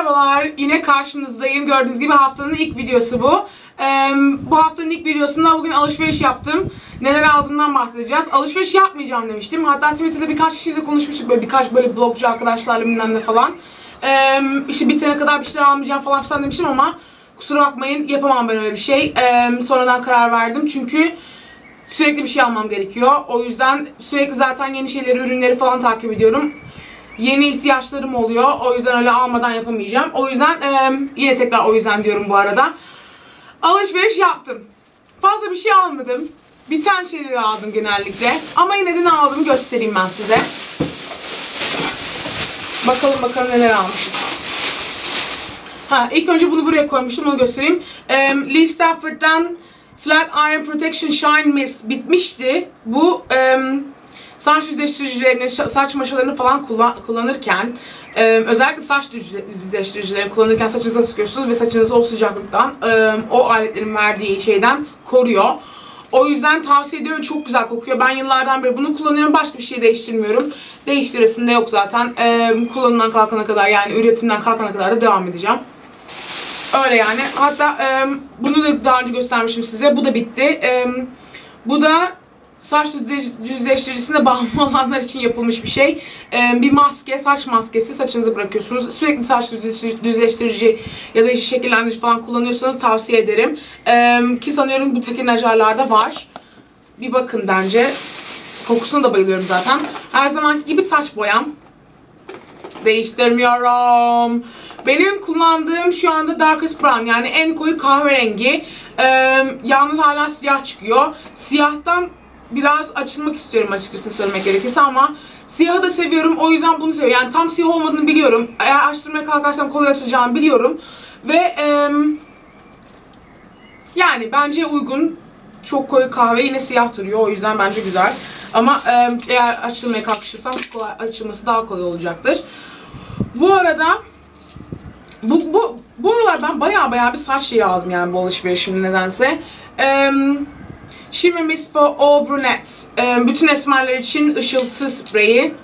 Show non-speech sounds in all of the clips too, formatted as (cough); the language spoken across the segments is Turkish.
Merhabalar, yine karşınızdayım. Gördüğünüz gibi haftanın ilk videosu bu. Ee, bu haftanın ilk videosunda bugün alışveriş yaptım. Neler aldığından bahsedeceğiz. Alışveriş yapmayacağım demiştim. Hatta Twitter'da birkaç kişiyle konuşmuştuk. Böyle birkaç böyle blogcu arkadaşlarla bilmem ne falan. Ee, işte bitene kadar bir şeyler almayacağım falan filan demiştim ama kusura bakmayın yapamam ben öyle bir şey. Ee, sonradan karar verdim çünkü sürekli bir şey almam gerekiyor. O yüzden sürekli zaten yeni şeyleri, ürünleri falan takip ediyorum yeni ihtiyaçlarım oluyor. O yüzden öyle almadan yapamayacağım. O yüzden e, yine tekrar o yüzden diyorum bu arada. Alışveriş yaptım. Fazla bir şey almadım. Biten şeyleri aldım genellikle. Ama yine de ne aldığımı göstereyim ben size. Bakalım bakalım neler almışız. Ha, ilk önce bunu buraya koymuştum onu göstereyim. E, Lee Stafford'dan Flat Iron Protection Shine Mist bitmişti. Bu e, saç düzleştiricilerini, saç maşalarını falan kullan kullanırken e, özellikle saç düzleştiricilerini kullanırken saçınıza sıkıyorsunuz ve saçınızı o sıcaklıktan e, o aletlerin verdiği şeyden koruyor. O yüzden tavsiye ediyorum. Çok güzel kokuyor. Ben yıllardan beri bunu kullanıyorum. Başka bir şey değiştirmiyorum. Değiştiresin de yok zaten. E, kullanımdan kalkana kadar yani üretimden kalkana kadar da devam edeceğim. Öyle yani. Hatta e, bunu da daha önce göstermişim size. Bu da bitti. E, bu da saç düzleştiricisine (laughs) bağımlı olanlar için yapılmış bir şey. Ee, bir maske, saç maskesi saçınızı bırakıyorsunuz. Sürekli saç düzleştirici ya da işi şekillendirici falan kullanıyorsanız tavsiye ederim. Ee, ki sanıyorum bu tekinerjarlarda var. Bir bakın bence. Kokusuna da bayılıyorum zaten. Her zamanki gibi saç boyam. Değiştirmiyorum. Benim kullandığım şu anda Darkest Brown yani en koyu kahverengi. Ee, yalnız hala siyah çıkıyor. Siyahtan biraz açılmak istiyorum açıkçası söylemek gerekirse ama siyahı da seviyorum. O yüzden bunu seviyorum. Yani tam siyah olmadığını biliyorum. Eğer açtırmaya kalkarsam kolay açılacağını biliyorum. Ve e, yani bence uygun. Çok koyu kahve yine siyah duruyor. O yüzden bence güzel. Ama e, eğer açılmaya kalkışırsam kolay, açılması daha kolay olacaktır. Bu arada bu, bu, bu aralar ben baya baya bir saç şeyi aldım yani bu alışverişimde nedense. Eee Shimmer Mist for All Brunettes. Ee, bütün esmerler için ışıltı spreyi.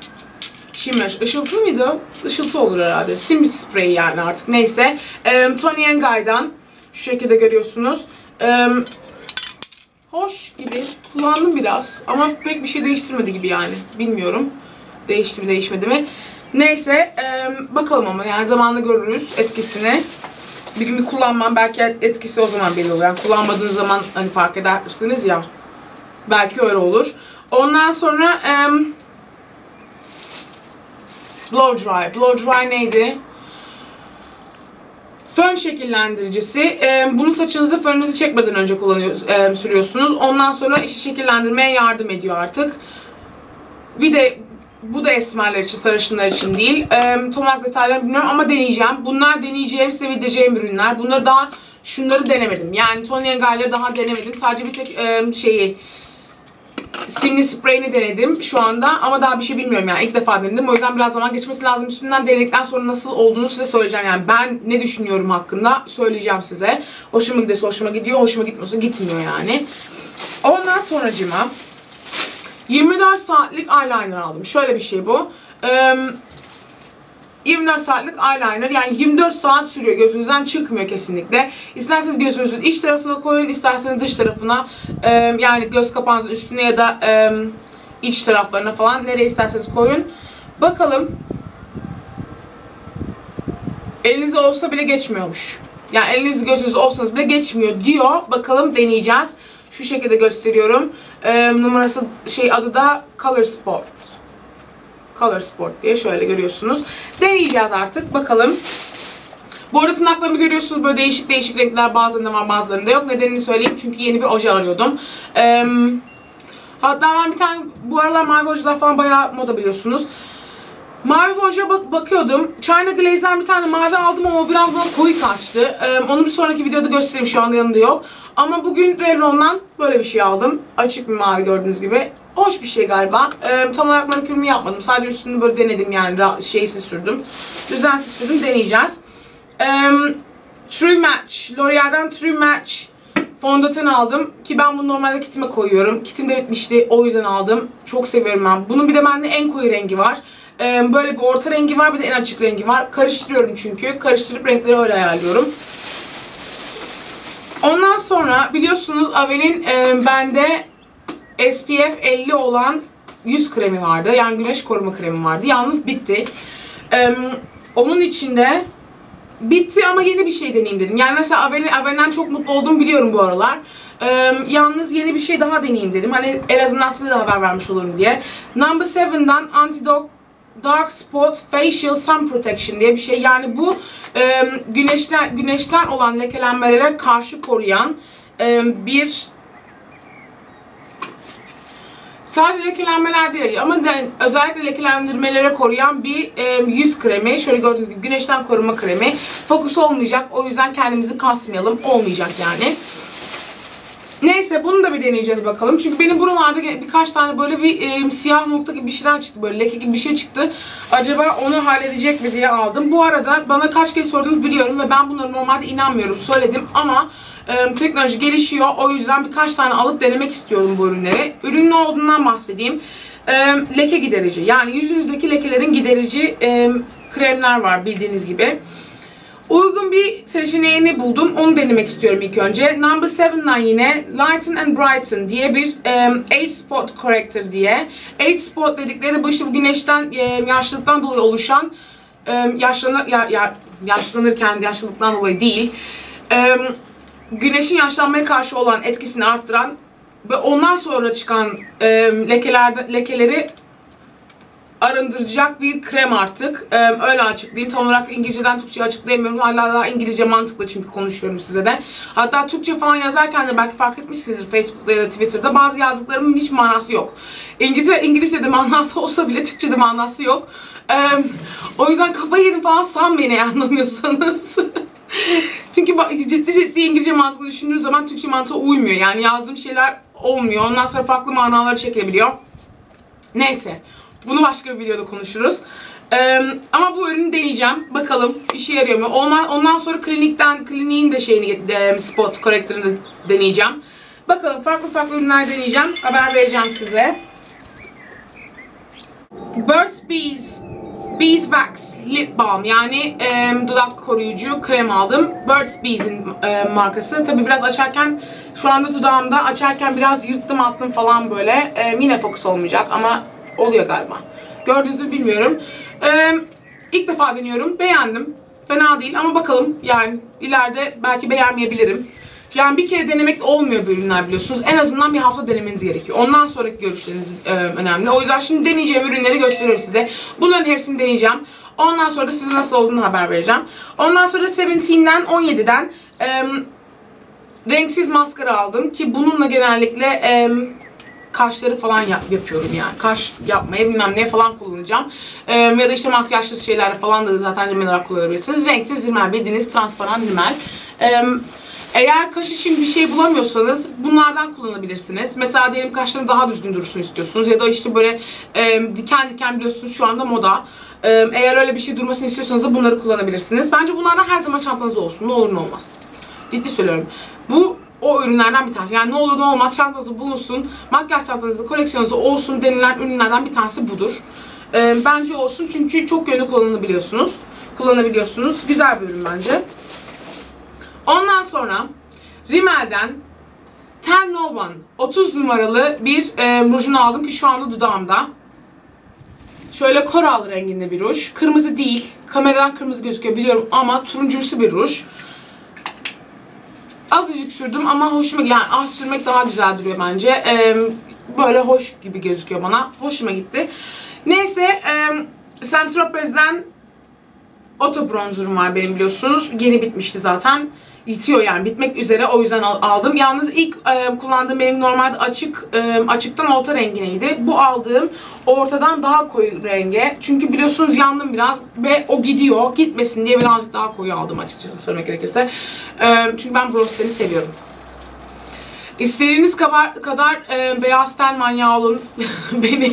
Shimmer. Işıltı mıydı? Işıltı olur herhalde. Sim spreyi yani artık. Neyse. Ee, Tony Guy'dan. Şu şekilde görüyorsunuz. Ee, hoş gibi. Kullandım biraz. Ama pek bir şey değiştirmedi gibi yani. Bilmiyorum. Değişti mi değişmedi mi. Neyse. Bakalım ama yani zamanla görürüz etkisini bir gün bir kullanmam belki etkisi o zaman belli oluyor. Yani kullanmadığınız zaman hani fark edersiniz ya. Belki öyle olur. Ondan sonra um, blow dry. Blow dry neydi? Fön şekillendiricisi. Bunu saçınızı fönünüzü çekmeden önce kullanıyorsunuz, sürüyorsunuz. Ondan sonra işi şekillendirmeye yardım ediyor artık. Bir de bu da esmerler için, sarışınlar için değil. E, tam olarak detaylarını bilmiyorum ama deneyeceğim. Bunlar deneyeceğim, size bildireceğim ürünler. Bunları daha, şunları denemedim. Yani Tony Guy'ları daha denemedim. Sadece bir tek e, şeyi, simli spreyini denedim şu anda ama daha bir şey bilmiyorum yani ilk defa denedim o yüzden biraz zaman geçmesi lazım üstünden denedikten sonra nasıl olduğunu size söyleyeceğim yani ben ne düşünüyorum hakkında söyleyeceğim size hoşuma gidiyorsa hoşuma gidiyor hoşuma gitmiyorsa gitmiyor yani ondan sonracıma 24 saatlik eyeliner aldım. Şöyle bir şey bu. Ee, 24 saatlik eyeliner yani 24 saat sürüyor. Gözünüzden çıkmıyor kesinlikle. İsterseniz gözünüzün iç tarafına koyun, isterseniz dış tarafına e, yani göz kapağınızın üstüne ya da e, iç taraflarına falan nereye isterseniz koyun. Bakalım. Elinizde olsa bile geçmiyormuş. Yani eliniz gözünüz olsanız bile geçmiyor diyor. Bakalım deneyeceğiz. Şu şekilde gösteriyorum. E, numarası şey adı da Color Sport. Color Sport diye şöyle görüyorsunuz. Deneyeceğiz artık. Bakalım. Bu arada tırnaklarımı görüyorsunuz böyle değişik değişik renkler bazılarında var bazılarında yok. Nedenini söyleyeyim çünkü yeni bir oje arıyordum. Ee, hatta ben bir tane bu aralar mavi ojeler falan bayağı moda biliyorsunuz. Mavi oje bak bakıyordum. China Glaze'den bir tane mavi aldım ama biraz bana koyu kaçtı. Ee, onu bir sonraki videoda göstereyim şu anda yanında yok. Ama bugün Revlon'dan böyle bir şey aldım. Açık bir mavi gördüğünüz gibi. Hoş bir şey galiba. Ee, tam olarak manikürümü yapmadım. Sadece üstünü böyle denedim yani şeysiz sürdüm. Düzensiz sürdüm. Deneyeceğiz. Ee, True Match. L'Oreal'den True Match fondöten aldım. Ki ben bunu normalde kitime koyuyorum. Kitim de bitmişti. O yüzden aldım. Çok seviyorum ben. Bunun bir de bende en koyu rengi var. Ee, böyle bir orta rengi var bir de en açık rengi var. Karıştırıyorum çünkü. Karıştırıp renkleri öyle ayarlıyorum. Ondan sonra biliyorsunuz Ave'nin e, bende SPF 50 olan yüz kremi vardı. Yani güneş koruma kremi vardı. Yalnız bitti. Ee, onun içinde bitti ama yeni bir şey deneyeyim dedim. Yani mesela Ave'nin Ave'den çok mutlu olduğumu biliyorum bu aralar. Ee, yalnız yeni bir şey daha deneyeyim dedim. Hani en azından size de haber vermiş olurum diye. Number 7'den Antidote Dark Spot Facial Sun Protection diye bir şey. Yani bu e, güneşten güneşten olan lekelenmelere karşı koruyan e, bir Sadece lekelenmeler değil ama de, özellikle lekelendirmelere koruyan bir e, yüz kremi. Şöyle gördüğünüz gibi güneşten koruma kremi. Fokus olmayacak. O yüzden kendimizi kasmayalım. Olmayacak yani. Neyse bunu da bir deneyeceğiz bakalım. Çünkü benim buralarda birkaç tane böyle bir e, siyah nokta gibi bir şeyler çıktı. Böyle leke gibi bir şey çıktı. Acaba onu halledecek mi diye aldım. Bu arada bana kaç kez sordunuz biliyorum ve ben bunlara normalde inanmıyorum. Söyledim ama e, teknoloji gelişiyor. O yüzden birkaç tane alıp denemek istiyorum bu ürünleri. Ürün ne olduğundan bahsedeyim. E, leke giderici. Yani yüzünüzdeki lekelerin giderici e, kremler var bildiğiniz gibi. Uygun bir seçeneğini buldum. Onu denemek istiyorum ilk önce. Number 7'dan yine Lighten and Brighten diye bir um, Age Spot Corrector diye. Age Spot dedikleri de bu işte bu güneşten, um, yaşlılıktan dolayı oluşan um, yaşlanır, ya, ya, yaşlanırken yaşlılıktan dolayı değil. Um, güneşin yaşlanmaya karşı olan etkisini arttıran ve ondan sonra çıkan um, lekelerde, lekeleri arındıracak bir krem artık. Ee, öyle açıklayayım. Tam olarak İngilizceden Türkçe açıklayamıyorum. Hala daha İngilizce mantıklı çünkü konuşuyorum size de. Hatta Türkçe falan yazarken de belki fark etmişsinizdir Facebook'ta ya da Twitter'da. Bazı yazdıklarımın hiç manası yok. İngilizce, İngilizce'de manası (laughs) olsa bile Türkçe'de manası yok. Ee, o yüzden kafa yedim falan sanmayın anlamıyorsanız. (laughs) çünkü ciddi ciddi İngilizce mantıklı düşündüğüm zaman Türkçe mantığa uymuyor. Yani yazdığım şeyler olmuyor. Ondan sonra farklı manalar çekilebiliyor. Neyse. Bunu başka bir videoda konuşuruz. Ee, ama bu ürünü deneyeceğim. Bakalım işe yarıyor mu? Ondan, ondan sonra klinikten, kliniğin de şeyini, e, spot korektörünü deneyeceğim. Bakalım farklı farklı ürünler deneyeceğim. Haber vereceğim size. Burt's Bees Beeswax Lip Balm yani e, dudak koruyucu krem aldım. Burt's Bees'in e, markası. Tabi biraz açarken şu anda dudağımda açarken biraz yırttım attım falan böyle. E, yine fokus olmayacak ama oluyor galiba. Gördüğünüzü bilmiyorum. Ee, ilk defa deniyorum. Beğendim. Fena değil ama bakalım yani ileride belki beğenmeyebilirim. Yani bir kere denemek olmuyor bu ürünler biliyorsunuz. En azından bir hafta denemeniz gerekiyor. Ondan sonraki görüşleriniz e, önemli. O yüzden şimdi deneyeceğim ürünleri gösteriyorum size. Bunların hepsini deneyeceğim. Ondan sonra da size nasıl olduğunu haber vereceğim. Ondan sonra 17'den 17'den e, renksiz maskara aldım ki bununla genellikle e, kaşları falan yap, yapıyorum yani. Kaş yapmaya bilmem ne falan kullanacağım. Ee, ya da işte makyajlı şeyler falan da zaten rimel olarak kullanabilirsiniz. Renksiz rimel bildiğiniz transparan rimel. Ee, eğer kaş için bir şey bulamıyorsanız bunlardan kullanabilirsiniz. Mesela diyelim kaşlarım daha düzgün dursun istiyorsunuz ya da işte böyle e, diken diken biliyorsunuz şu anda moda. E, eğer öyle bir şey durmasını istiyorsanız da bunları kullanabilirsiniz. Bence bunlardan her zaman çantanızda olsun. Ne olur ne olmaz. Ciddi söylüyorum. Bu o ürünlerden bir tanesi. Yani ne olur ne olmaz çantanızda bulunsun, makyaj çantanızda, koleksiyonunuzda olsun denilen ürünlerden bir tanesi budur. Ee, bence olsun çünkü çok yönlü kullanabiliyorsunuz. Kullanabiliyorsunuz. Güzel bir ürün bence. Ondan sonra Rimmel'den Ten No One 30 numaralı bir e, rujunu aldım ki şu anda dudağımda. Şöyle koral renginde bir ruj. Kırmızı değil. Kameradan kırmızı gözüküyor biliyorum ama turuncumsu bir ruj. Azıcık sürdüm ama hoşuma yani az sürmek daha güzel duruyor bence. Ee, böyle hoş gibi gözüküyor bana. Hoşuma gitti. Neyse e, Saint Tropez'den Auto Bronzer'ım var benim biliyorsunuz. Yeni bitmişti zaten bitiyor yani bitmek üzere o yüzden aldım. Yalnız ilk e, kullandığım benim normalde açık e, açıktan orta rengineydi. Bu aldığım ortadan daha koyu renge. Çünkü biliyorsunuz yandım biraz ve o gidiyor. Gitmesin diye birazcık daha koyu aldım açıkçası söylemek gerekirse. E, çünkü ben bronzeri seviyorum. İstediğiniz kadar, kadar e, beyaz ten manyağı olun. (laughs) Beni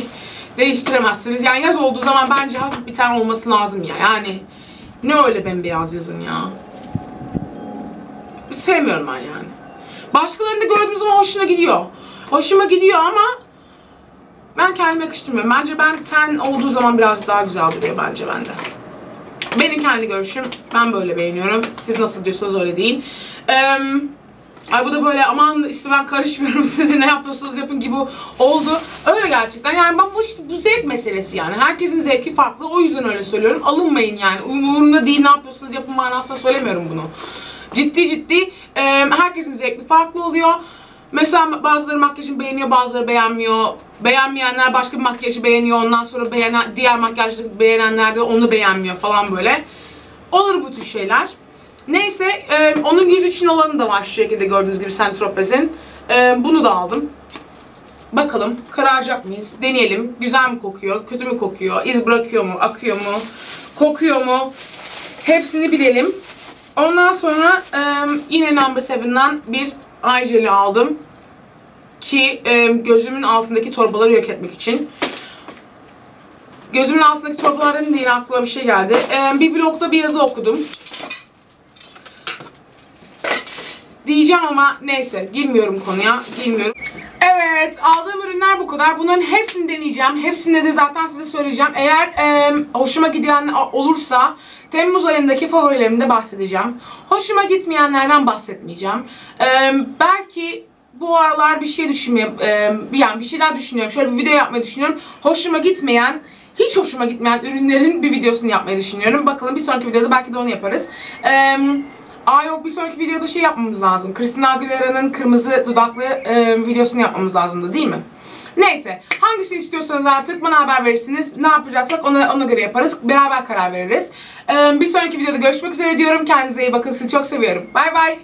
değiştiremezsiniz. Yani yaz olduğu zaman bence hafif bir ten olması lazım ya. Yani ne öyle bembeyaz yazın ya sevmiyorum ben yani. Başkalarını da gördüğüm zaman hoşuna gidiyor. Hoşuma gidiyor ama Ben kendime yakıştırmıyorum. Bence ben ten olduğu zaman biraz daha güzel duruyor bence bende. Benim kendi görüşüm. Ben böyle beğeniyorum. Siz nasıl diyorsanız öyle değil. Eee Ay bu da böyle aman işte ben karışmıyorum (laughs) size ne yapıyorsunuz yapın gibi oldu. Öyle gerçekten yani ben bu işte bu zevk meselesi yani. Herkesin zevki farklı o yüzden öyle söylüyorum. Alınmayın yani. Umurumda değil ne yapıyorsunuz yapın manasında söylemiyorum bunu. Ciddi ciddi e, herkesin zevki farklı oluyor. Mesela bazıları makyajını beğeniyor, bazıları beğenmiyor. Beğenmeyenler başka bir makyajı beğeniyor. Ondan sonra beğenen, diğer makyajı beğenenler de onu beğenmiyor falan böyle. Olur bu tür şeyler. Neyse e, onun yüz için olanı da var şu şekilde gördüğünüz gibi Saint Tropez'in. E, bunu da aldım. Bakalım kararacak mıyız? Deneyelim. Güzel mi kokuyor? Kötü mü kokuyor? İz bırakıyor mu? Akıyor mu? Kokuyor mu? Hepsini bilelim. Ondan sonra e, yine Number 7'den bir eye jeli aldım. Ki e, gözümün altındaki torbaları yok etmek için. Gözümün altındaki torbalardan da yine aklıma bir şey geldi. E, bir blogda bir yazı okudum. Diyeceğim ama neyse girmiyorum konuya. Girmiyorum. Evet aldığım ürünler bu kadar. Bunların hepsini deneyeceğim. Hepsini de zaten size söyleyeceğim. Eğer e, hoşuma giden olursa Temmuz ayındaki favorilerimde bahsedeceğim. Hoşuma gitmeyenlerden bahsetmeyeceğim. E, belki bu aralar bir şey düşünmeye, yani bir şeyler düşünüyorum. Şöyle bir video yapmayı düşünüyorum. Hoşuma gitmeyen hiç hoşuma gitmeyen ürünlerin bir videosunu yapmayı düşünüyorum. Bakalım bir sonraki videoda belki de onu yaparız. Eee Aa yok bir sonraki videoda şey yapmamız lazım. Christina Aguilera'nın kırmızı dudaklı e, videosunu yapmamız lazımdı değil mi? Neyse. Hangisi istiyorsanız artık bana haber verirsiniz. Ne yapacaksak ona, ona göre yaparız. Beraber karar veririz. E, bir sonraki videoda görüşmek üzere diyorum. Kendinize iyi bakın. Sizi çok seviyorum. Bay bay.